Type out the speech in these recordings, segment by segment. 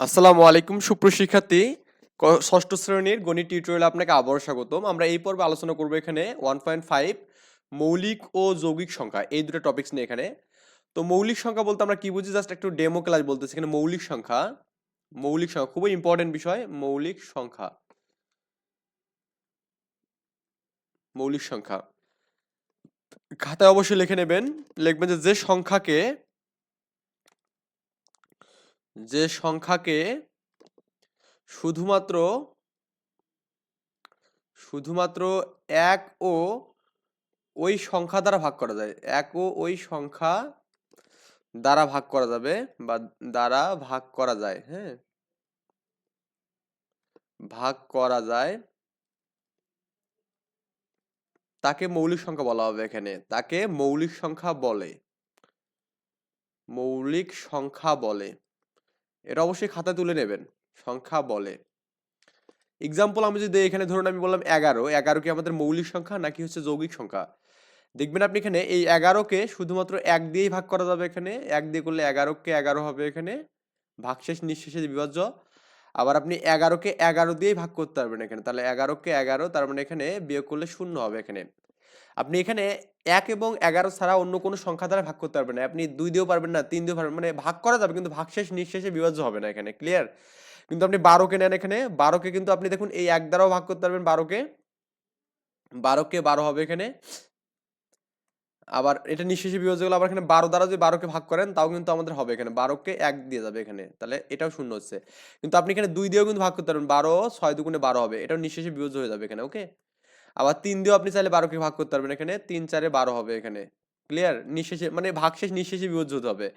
আসসালামু আলাইকুম সুপ্রশিক্ষার্থী ষষ্ঠ শ্রেণির গণিত টিউটোরিয়ালে আপনাকে আবারও স্বাগতম। আমরা এই পর্বে আলোচনা করব এখানে ওয়ান পয়েন্ট ফাইভ মৌলিক ও যৌগিক সংখ্যা, এই দুটো টপিক্স নিয়ে এখানে। তো মৌলিক সংখ্যা বলতে আমরা কি বুঝি? জাস্ট একটু ডেমো ক্লাস বলতেছি। এখানে মৌলিক সংখ্যা মৌলিক সংখ্যা, খুবই ইম্পর্টেন্ট বিষয়, মৌলিক সংখ্যা। মৌলিক সংখ্যা। খাতায় অবশ্যই লিখে নেবেন। লিখবেন যে যে সংখ্যাকে যে সংখ্যাকে শুধুমাত্র শুধুমাত্র এক ও ওই সংখ্যা দ্বারা ভাগ করা যায়। এক ও ওই সংখ্যা দ্বারা ভাগ করা যাবে বা দ্বারা ভাগ করা যায় হ্যাঁ? ভাগ করা যায়। তাকে মৌলিক সংখ্যা বলা হবে এখানে। তাকে মৌলিক সংখ্যা বলে। মৌলিক সংখ্যা বলে। এটা অবশ্যই খাতা তুলে নেবেন। সংখ্যা বলে। এক্সাম্পল আমি যদি এখানে ধরুন আমি বললাম এগারো এগারো কি আমাদের মৌলিক সংখ্যা নাকি হচ্ছে যৌগিক সংখ্যা? দেখবেন আপনি এখানে এই এগারোকে শুধুমাত্র এক দিয়েই ভাগ করা যাবে এখানে। এক দিয়ে করলে এগারোকে এগারো হবে এখানে। ভাগশেষ, নিঃশেষে বিভাজ্য। আবার আপনি এগারোকে এগারো দিয়েই ভাগ করতে পারবেন এখানে। তাহলে এগারোকে এগারো, তার মানে এখানে বিয়োগ করলে শূন্য হবে এখানে। আপনি এখানে এক এবং এগারো ছাড়া অন্য কোনো সংখ্যা দ্বারা ভাগ করতে পারবেন না। আপনি দুই দিয়েও পারবেন না, তিন দিয়েও পারবেন মানে ভাগ করা যাবে, কিন্তু ভাগশেষ, নিঃশেষে বিভাজ্য হবে না এখানে ক্লিয়ার কিন্তু আপনি বারোকে নেন এখানে বারোকে কিন্তু আপনি দেখুন এই এক দ্বারাও ভাগ করতে পারবেন বারোকে বারোকে বারো হবে এখানে। আবার এটা নিঃশেষে বিভাজ্য হলে, আবার এখানে বারো দ্বারা যদি বারোকে ভাগ করেন, তাও কিন্তু আমাদের হবে এখানে। বারোকে এক দিয়ে যাবে এখানে, তাহলে এটাও শূন্য হচ্ছে। কিন্তু আপনি এখানে দুই দিয়েও কিন্তু ভাগ করতে পারবেন, বারো, ছয় দুগুণে বারো হবে, এটাও নিঃশেষে বিভাজ্য হয়ে যাবে এখানে ওকে আবার তিন দিয়েও আপনি চাইলে বারোকে ভাগ করতে পারবেন। এখানে তিন, চারে বারো হবে এখানে। ক্লিয়ার নিঃশেষে মানে ভাগশেষ নিঃশেষে বিভাজ্য হতে হবে।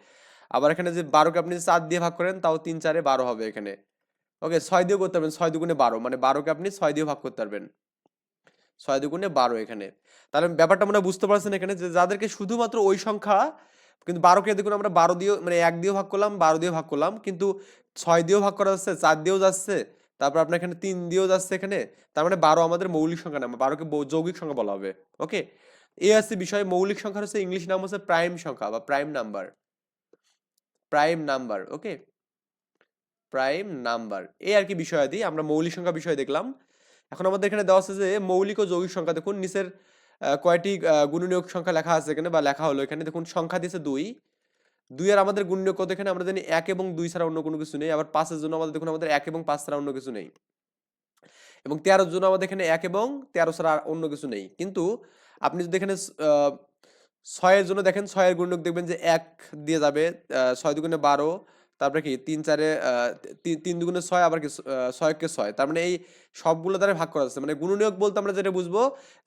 আবার এখানে যে বারোকে আপনি চার দিয়ে ভাগ করেন, তাও তিন, চারে বারো হবে এখানে। ওকে, ছয় দিয়েও করতে পারবেন। ছয় দুগুণে বারো মানে বারোকে আপনি ছয় দিয়ে ভাগ করতে পারবেন। ছয় দুগুণে বারো এখানে। তাহলে ব্যাপারটা আমরা বুঝতে পারছেন এখানে যে যাদেরকে শুধুমাত্র ওই সংখ্যা, কিন্তু বারোকে দেখুন আমরা বারো দিয়েও মানে এক দিয়েও ভাগ করলাম, বারো দিয়েও ভাগ করলাম, কিন্তু ছয় দিয়েও ভাগ করা যাচ্ছে, চার দিয়েও যাচ্ছে তারপর আপনার এখানে তিন দিয়েও যাচ্ছে এখানে, তার মানে বারো আমাদের মৌলিক সংখ্যা না বারোকে যৌগিক সংখ্যা বলা হবে ওকে এ আছে বিষয় মৌলিক সংখ্যা হচ্ছে ইংলিশ নাম হচ্ছে প্রাইম সংখ্যা বা prime number prime number okay prime number এই আর কি বিষয়াদি আমরা মৌলিক সংখ্যা বিষয় দেখলাম। এখন আমাদের এখানে দেওয়া আছে যে মৌলিক ও যৌগিক সংখ্যা, দেখুন নিচের কয়টি গুণনীয়ক সংখ্যা লেখা আছে এখানে বা লেখা হলো এখানে, দেখুন সংখ্যা দিয়েছে দুই দুই আর আমাদের গুণ্য কত এখানে? আমরা জানি এক এবং দুই ছাড়া অন্য কোনো কিছু নেই। আবার পাঁচের জন্য আমাদের দেখুন, আমাদের এক এবং পাঁচ ছাড়া অন্য কিছু নেই। এবং তেরোর জন্য আমাদের এখানে এক এবং তেরো ছাড়া অন্য কিছু নেই। কিন্তু আপনি যদি এখানে ছয়ের জন্য দেখেন, ছয়ের গুণ্যক দেখবেন যে এক দিয়ে যাবে ছয় দুগুণে বারো তারপরে কি তিন চারে তিন দুগুণে ছয় আবার কি ছয়কে ছয় তার মানে এই সবগুলো দ্বারা ভাগ করা যাচ্ছে। মানে গুণনীয়ক বলতে আমরা যেটা বুঝব,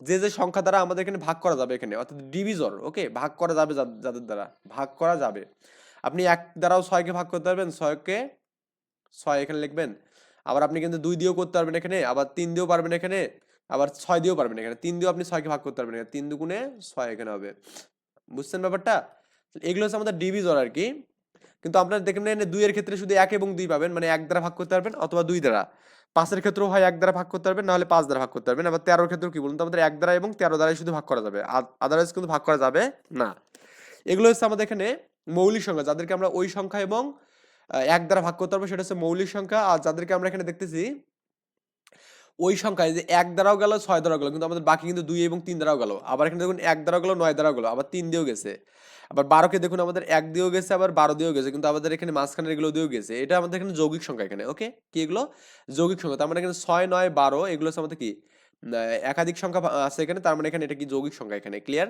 যে যে সংখ্যা দ্বারা আমাদের এখানে ভাগ করা যাবে এখানে, অর্থাৎ ডিভিজর ওকে ভাগ করা যাবে যাদের দ্বারা, ভাগ করা যাবে। আপনি এক দ্বারাও ছয়কে ভাগ করতে পারবেন ছয়কে ছয় এখানে লিখবেন। আবার আপনি কিন্তু দুই দিয়েও করতে পারবেন এখানে, আবার তিন দিয়েও পারবেন এখানে, আবার ছয় দিয়েও পারবেন এখানে। তিন দিয়েও আপনি ছয়কে ভাগ করতে পারবেন এখানে। তিন দুগুণে ছয় এখানে হবে। বুঝছেন ব্যাপারটা? এগুলো হচ্ছে আমাদের ডিভিজর আর কি। কিন্তু আপনারা দেখবেন এখানে দুইয়ের ক্ষেত্রে শুধু এক এবং দুই পাবেন মানে এক দ্বারা ভাগ করতে পারবেন অথবা দুই দ্বারা। পাঁচের ক্ষেত্রেও হয় এক দ্বারা ভাগ করতে পারবেন, নাহলে পাঁচ দ্বারা ভাগ করতে পারবেন। আবার তেরোর ক্ষেত্রে কি বলুন তো? আমাদের এক দ্বারা এবং তেরো দ্বারাই শুধু ভাগ করা যাবে। আদারওয়াইজ কিন্তু ভাগ করা যাবে না। এগুলো হচ্ছে আমাদের এখানে মৌলিক সংখ্যা। যাদেরকে আমরা ওই সংখ্যা এবং এক দ্বারা ভাগ করতে পারব, সেটা হচ্ছে মৌলিক সংখ্যা। আর যাদেরকে আমরা এখানে দেখতেছি ওই সংখ্যা, এই যে এক দ্বারাও গেল, ছয় দ্বারাও গেল, কিন্তু আমাদের বাকি কিন্তু দুই এবং তিন দ্বারাও গেল। আবার এখানে দেখুন এক দ্বারাও গেল, নয় দ্বারাও গেল, আবার তিন দিয়েও গেছে। আবার বারোকে দেখুন আমাদের এক দিয়েও গেছে, আবার বারো দিয়েও গেছে, কিন্তু আমাদের এখানে মাঝখানে এগুলো দিয়েও গেছে। এটা আমাদের এখানে যৌগিক সংখ্যা এখানে, ওকে? কি এগুলো? যৌগিক সংখ্যা। তার মানে এখানে ছয়, নয়, বারো, এগুলো হচ্ছে আমাদের কি? একাধিক সংখ্যা আছে এখানে, তার মানে এখানে এটা কি যৌগিক সংখ্যা এখানে ক্লিয়ার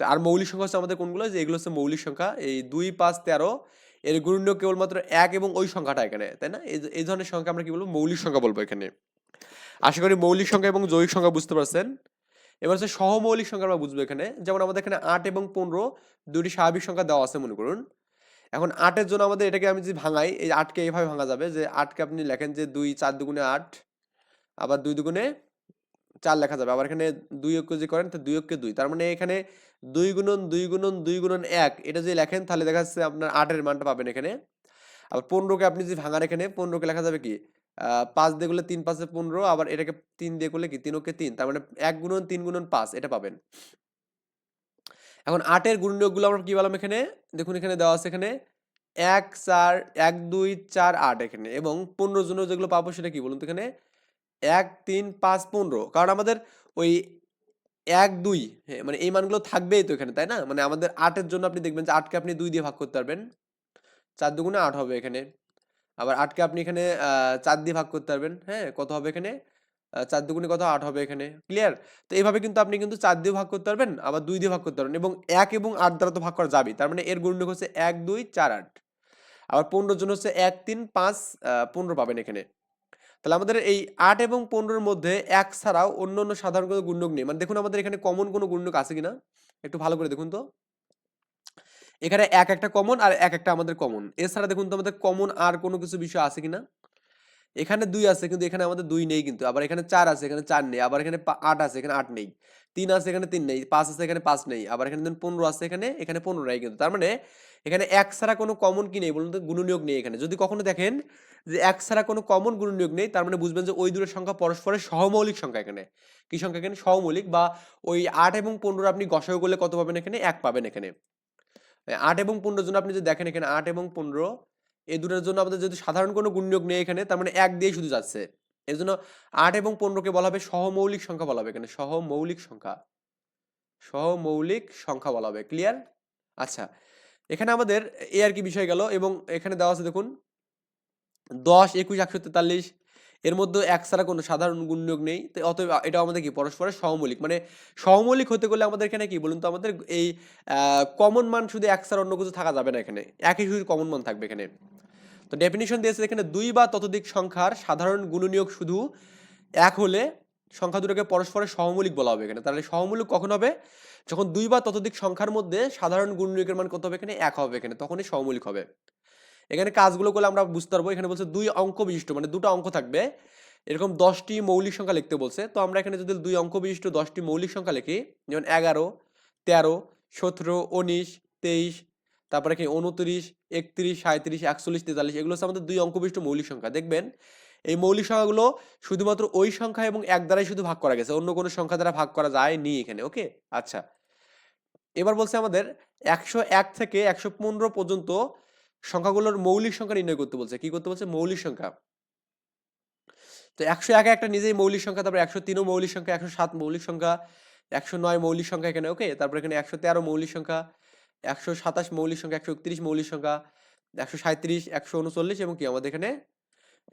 আর মৌলিক সংখ্যা হচ্ছে আমাদের কোনগুলো? যে এগুলো হচ্ছে মৌলিক সংখ্যা, এই দুই, পাঁচ, তেরো, এর গুণনীয় কেবলমাত্র এক এবং ওই সংখ্যাটা এখানে, তাই না? এই ধরনের সংখ্যা আমরা কি বলব? মৌলিক সংখ্যা বলব এখানে। আশা করি মৌলিক সংখ্যা এবং যৌগিক সংখ্যা বুঝতে পারছেন। এবার হচ্ছে সহমৌলিক সংখ্যা আমরা বুঝব এখানে। যেমন আমাদের এখানে আট এবং পনেরো দুটি স্বাভাবিক সংখ্যা দেওয়া আছে মনে করুন। এখন আটের জন্য আমাদের এটাকে আমি যদি ভাঙাই, এই আটকে এইভাবে ভাঙা যাবে যে আটকে আপনি লেখেন যে দুই, চার দুগুণে আট, আবার দুই দুগুণে চার লেখা যাবে। আবার এখানে দুই অক্ষ যে করেন তো দুই অক্ষে দুই। তার মানে এখানে দুই গুণন দুই গুণন দুই গুণন এক, এটা যদি লেখেন, তাহলে দেখা যাচ্ছে আপনার আটের মানটা পাবেন এখানে। আবার পনেরোকে আপনি যদি ভাঙান এখানে, পনেরোকে লেখা যাবে কি? পাঁচ দিয়ে করলে তিন, পাঁচে পনেরো, আবার এটাকে তিন দিয়ে করলে কি? তিন ওকে তিন। তার মানে এক গুণন, তিন গুণন পাঁচ, এটা পাবেন। এখন আটের গুণনীয়কগুলো আমরা কি বললাম এখানে? দেখুন এখানে দেওয়া আছে এখানে এক, চার, এক, দুই, চার, আট এখানে এবং পনেরো জন্য যেগুলো পাবো সেটা কি বলুন তো এখানে? এক, তিন, পাঁচ, পনেরো। কারণ আমাদের ওই এক, দুই হ্যাঁ মানে এই মানগুলো থাকবেই তো এখানে, তাই না? মানে আমাদের আটের জন্য আপনি দেখবেন যে আটকে আপনি দুই দিয়ে ভাগ করতে পারবেন। চার দুগুণে আট হবে এখানে। আবার আটকে আপনি এখানে চার দিয়ে ভাগ করতে পারবেন। হ্যাঁ কত হবে এখানে? চার দুগুণে কত? আট হবে এখানে। ক্লিয়ার তো এইভাবে কিন্তু আপনি কিন্তু চার দিয়ে ভাগ করতে পারবেন, আবার দুই দিয়ে ভাগ করতে পারবেন এবং এক এবং আট দ্বারা তো ভাগ করা যাবে তার মানে এর গুণনীয়ক হচ্ছে এক, দুই, চার, আট। আবার পনেরোর জন্য হচ্ছে এক, তিন, পাঁচ পনেরো পাবেন এখানে। তাহলে আমাদের এই আট এবং পনেরোর মধ্যে এক ছাড়াও অন্য অন্য সাধারণ কোনো গুণক নেই। মানে দেখুন আমাদের এখানে কমন কোনো গুণক আছে কিনা? একটু ভালো করে দেখুন তো। এখানে এক একটা কমন আর এক একটা আমাদের কমন এছাড়া দেখুন তো আমাদের কমন আর কোনো কিছু বিষয় আছে কিনা? এখানে দুই আছে, কিন্তু এখানে আমাদের দুই নেই কিন্তু। আবার এখানে চার আছে, এখানে চার নেই। আবার এখানে আট আছে, এখানে আট নেই। তিন আছে, এখানে তিন নেই। পাঁচ আছে, এখানে পাঁচ নেই। আবার এখানে পনেরো আছে, এখানে এখানে পনেরো নেই কিন্তু। তার মানে এখানে এক ছাড়া কোনো কমন কি নেই বলুন তো? গুণনীয়ক নেই এখানে। যদি কখনো দেখেন যে এক ছাড়া কোনো কমন গুণনীয়ক নেই, তার মানে বুঝবেন যে ওই দুটোর সংখ্যা পরস্পরের সহমৌলিক সংখ্যা এখানে। কি সংখ্যা এখানে? সহমৌলিক বা ওই আট এবং পনেরো আপনি গসাগু করলে কত পাবেন এখানে? এক পাবেন এখানে। আট এবং পনেরোর জন্য আপনি যদি দেখেন এখানে আট এবং পনেরো, এই দুটোর জন্য আমাদের যদি সাধারণ কোনো গুণনীয়ক নেই এখানে, তার মানে এক দিয়ে শুধু যাচ্ছে। এই জন্য আট এবং পনেরোকে বলা হবে সহমৌলিক সংখ্যা বলা হবে এখানে, সহমৌলিক সংখ্যা। সহমৌলিক সংখ্যা বলা হবে ক্লিয়ার আচ্ছা এখানে আমাদের এ আর কি বিষয় গেল এবং এখানে দেওয়া আছে দেখুন, দশ, একুশ, একশো তেতাল্লিশ এর মধ্যে এক ছাড়া কোনো সাধারণ গুণনীয়ক নেই। তো অতএব এটা আমাদের কি? পরস্পরের সহমৌলিক মানে সহমৌলিক হতে গেলে আমাদের এখানে কি বলুন তো? আমাদের এই কমন মান শুধু এক ছাড়া অন্য কিছু থাকা যাবে না এখানে। একই শুধু কমন মান থাকবে এখানে। তো ডেফিনিশন দিয়েছে এখানে দুই বা ততোধিক সংখ্যার সাধারণ গুণনীয়ক শুধু এক হলে সংখ্যা দুটোকে পরস্পরের সহমূলিক বলা হবে এখানে। তাহলে সহমূলিক কখন হবে? যখন দুই বা ততোধিক সংখ্যার মধ্যে সাধারণ গুণনীয়কের মান কত হবে এখানে? এক হবে এখানে। তখনই সহমূলিক হবে। এখানে কাজগুলো করলে আমরা বুঝতে পারব। এখানে বলছে দুই অঙ্ক বিশিষ্ট মানে দুটো অঙ্ক থাকবে। এরকম দশটি মৌলিক সংখ্যা লিখতে বলছে। তো আমরা এখানে যদি দুই অঙ্ক বিশিষ্ট, দশটি মৌলিক সংখ্যা লিখি, যেমন এগারো, তেরো, সতেরো, উনিশ, তেইশ, তারপরে কি উনত্রিশ, একত্রিশ সাঁত্রিশ একচল্লিশ, তেতাল্লিশ, এগুলো হচ্ছে আমাদের দুই অঙ্ক বিশিষ্ট মৌলিক সংখ্যা। দেখবেন, এই মৌলিক সংখ্যাগুলো শুধুমাত্র ওই সংখ্যা এবং এক দ্বারাই শুধু ভাগ করা গেছে। অন্য কোনো সংখ্যা দ্বারা ভাগ করা যায়নি এখানে, ওকে? আচ্ছা। এবার বলছে আমাদের একশো এক থেকে একশো পনেরো পর্যন্ত সংখ্যাগুলোর মৌলিক সংখ্যা নির্ণয় করতে বলছে। কি করতে বলছে? মৌলিক সংখ্যা। তো একশো এক একটা নিজেই মৌলিক সংখ্যা, তারপরে একশো তিনও মৌলিক সংখ্যা, একশো সাত মৌলিক সংখ্যা, একশো নয় মৌলিক সংখ্যা এখানে, ওকে? তারপর এখানে একশো তেরো মৌলিক সংখ্যা, একশো সাতাশ মৌলিক সংখ্যা, একশো একত্রিশ মৌলিক সংখ্যা, একশো সাঁত্রিশ একশো উনচল্লিশ এবং কি আমাদের এখানে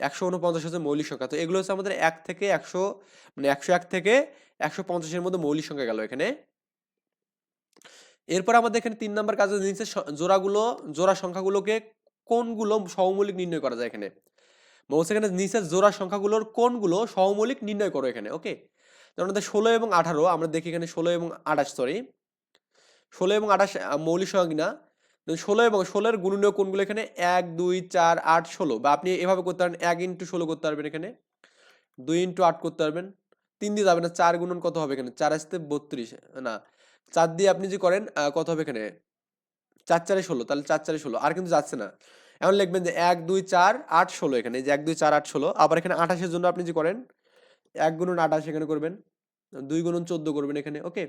একশো উনপঞ্চাশ হচ্ছে মৌলিক সংখ্যা। তো এগুলো হচ্ছে আমাদের এক থেকে একশো মানে একশো এক থেকে একশো পঞ্চাশের মধ্যে মৌলিক সংখ্যা গেল এখানে। এরপর আমাদের এখানে তিন নম্বর কাজ নিচে স- জোড়াগুলো, জোড়া সংখ্যাগুলোকে কোনগুলো সহমৌলিক নির্ণয় করা যায় এখানে? বলছে এখানে নিচের জোড়া সংখ্যাগুলোর কোনগুলো সহমৌলিক নির্ণয় করো এখানে ওকে যেমন আমাদের ষোলো এবং আঠারো, আমরা দেখি এখানে ষোলো এবং আঠাশ সরি ষোলো এবং আঠাশ মৌলিক সংখ্যা কিনা ষোলো এবং ষোলোর গুণনীয় কোনগুলো এখানে? এক, দুই, চার, আট, ষোলো। বা আপনি এভাবে করতে পারেন, এক ইন্টু ষোলো করতে পারবেন এখানে। দুই ইন্টু আট করতে পারবেন। তিন দিয়ে যাবে না, চার গুণন কত হবে এখানে? চার আসতে বত্রিশ, না। চার দিয়ে আপনি যে করেন কত হবে এখানে? চার চারে ষোলো, তাহলে চার চারে ষোলো। আর কিন্তু যাচ্ছে না। এখন লিখবেন যে এক, দুই, চার, আট, ষোলো এখানে। যে এক, দুই, চার, আট, ষোলো, আবার এখানে আঠাশের জন্য আপনি যে করেন, এক গুণন আঠাশ এখানে করবেন, দুই গুণন চোদ্দ করবেন এখানে, ওকে?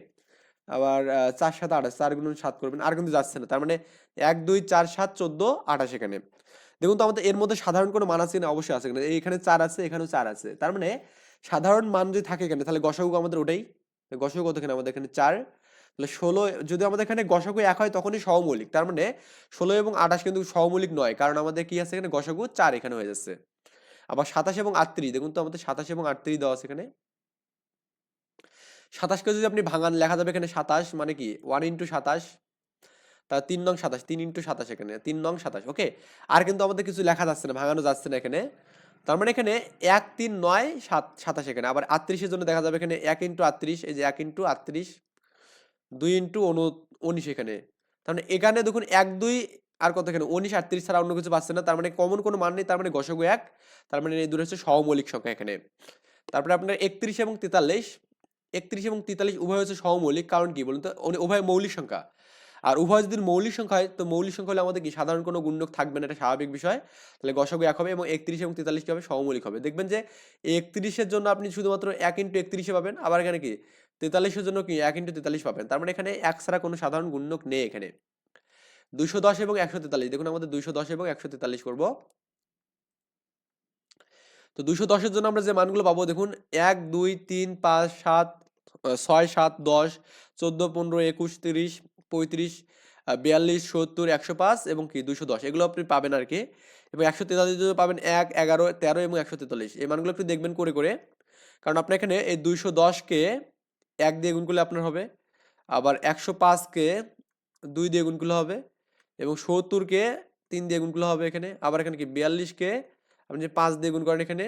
আবার চার, সাত, আঠাশ, চার গুণন সাত করবেন, আর কিন্তু যাচ্ছে না। তার মানে এক, দুই, চার, সাত, চোদ্দ, আঠাশ এখানে। দেখুন তো আমাদের এর মধ্যে সাধারণ কোনো মান আছে না অবশ্যই আছে এখানে। এখানে চার আছে, এখানেও চার আছে। তার মানে সাধারণ মান যদি থাকে এখানে, তাহলে গসাগু আমাদের ওটাই। গসাগু কত এখানে? আমাদের এখানে চার। তাহলে ষোলো, যদি আমাদের এখানে গসাগু এক হয় তখনই সহমৌলিক তার মানে ষোলো এবং আঠাশ কিন্তু সহমৌলিক নয়, কারণ আমাদের কি আছে এখানে? গসাগু চার এখানে হয়ে যাচ্ছে। আবার সাতাশ এবং আটত্রিশ, দেখুন তো আমাদের সাতাশ এবং আটত্রিশ দেওয়া আছে এখানে। সাতাশকে যদি আপনি ভাঙান, লেখা যাবে এখানে সাতাশ মানে কি? ওয়ান ইন্টু সাতাশ তা তিন নং সাতাশ, তিন ইন্টু সাতাশ এখানে, তিন নং সাতাশ, ওকে? আর কিন্তু আমাদের কিছু লেখা যাচ্ছে না, ভাঙানো যাচ্ছে না এখানে। তার মানে এখানে এক, তিন, নয়, সাত, সাতাশ এখানে, আবার আটত্রিশের জন্য দেখা যাবে এখানে এক ইন্টু আটত্রিশ, এই যে এক ইন্টু আটত্রিশ দুই ইন্টু উনিশ এখানে। তার মানে এখানে দেখুন এক, দুই আর কত এখানে? উনিশ আটত্রিশ ছাড়া অন্য কিছু পাচ্ছে না। তার মানে কমন কোনো মান নেই, তার মানে গসগু এক। তার মানে এই দূরে হচ্ছে সহমৌলিক সংখ্যা এখানে। তারপরে আপনার একত্রিশ এবং তেতাল্লিশ। একত্রিশ এবং তেতাল্লিশ উভয় হচ্ছে সহমৌলিক কারণ কি বলুন তো? উভয় মৌলিক সংখ্যা। আর উভয় যদি মৌলিক সংখ্যা হয়, তো মৌলিক সংখ্যা হলে আমাদের কি? সাধারণ কোনো গুণক থাকবে না, এটা স্বাভাবিক বিষয়। তাহলে গসগু এক হবে এবং একত্রিশ এবং তেতাল্লিশ কি হবে? সহমৌলিক হবে। দেখবেন যে একত্রিশের জন্য আপনি শুধুমাত্র এক ইন্টু একত্রিশে পাবেন। আবার এখানে কি? তেতাল্লিশের জন্য কি এক ইন্টু তেতাল্লিশ পাবেন। তার মানে এখানে এক ছাড়া কোনো সাধারণ গুণক নেই এখানে। দুইশো দশ এবং একশো তেতাল্লিশ, দেখুন আমাদের দুইশো দশ এবং একশো তেতাল্লিশ করব। তো দুশো দশের জন্য আমরা যে মানগুলো পাবো, দেখুন, এক, দুই, তিন, পাঁচ, সাত ছয়, সাত, দশ, চোদ্দ, পনেরো, একুশ, তিরিশ, পঁয়ত্রিশ বিয়াল্লিশ, সত্তর, একশো পাঁচ এবং কি দুইশো দশ। এগুলো আপনি পাবেন আর কি। এবং একশো তেতাল্লিশ পাবেন এক, এগারো, তেরো এবং একশো তেতাল্লিশ। এই মানগুলো আপনি দেখবেন করে করে। কারণ আপনার এখানে এই দুইশো দশকে এক দিয়ে গুণ করলে আপনার হবে। আবার একশো পাঁচকে দুই দিয়ে গুণ করলে হবে এবং সত্তরকে তিন দিয়ে গুণ করলে হবে এখানে। আবার এখানে কি? বিয়াল্লিশকে আপনি যে পাঁচ দিয়ে গুণ করেন এখানে,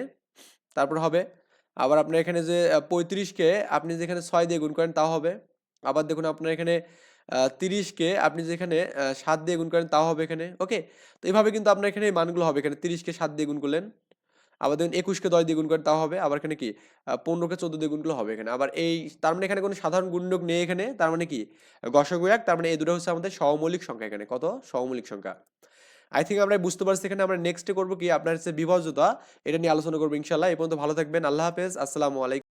তারপর হবে। আবার আপনার এখানে যে পঁয়ত্রিশকে আপনি যেখানে ছয় দিয়ে গুণ করেন তাও হবে। আবার দেখুন আপনার এখানে তিরিশকে আপনি যেখানে সাত দিয়ে গুণ করেন তাও হবে এখানে। ওকে? তো এইভাবে কিন্তু আপনার এখানে মানগুলো হবে। এখানে তিরিশকে সাত দিয়ে গুণ করলেন। আবার দেখুন একুশকে দশ দিয়ে করে তাও হবে, আবার এখানে কি পনেরোকে চোদ্দ দিয়ে গুণ করলে হবে এখানে। আবার এই, তার মানে এখানে কোনো সাধারণ গুণক নেই এখানে, তার মানে কি গসগু এক তার মানে এই দুটো হচ্ছে আমাদের সহমৌলিক সংখ্যা এখানে। কত? সহমৌলিক সংখ্যা। আই থিঙ্ক আমরা বুঝতে পারছি এখানে আমরা নেক্সটে করব কি, আপনার হচ্ছে বিভাজ্যতা, এটা নিয়ে আলোচনা করব ইনশাল্লাহ এই পর্যন্ত ভালো থাকবেন, আল্লাহ হাফেজ, আসসালামু আলাইকুম।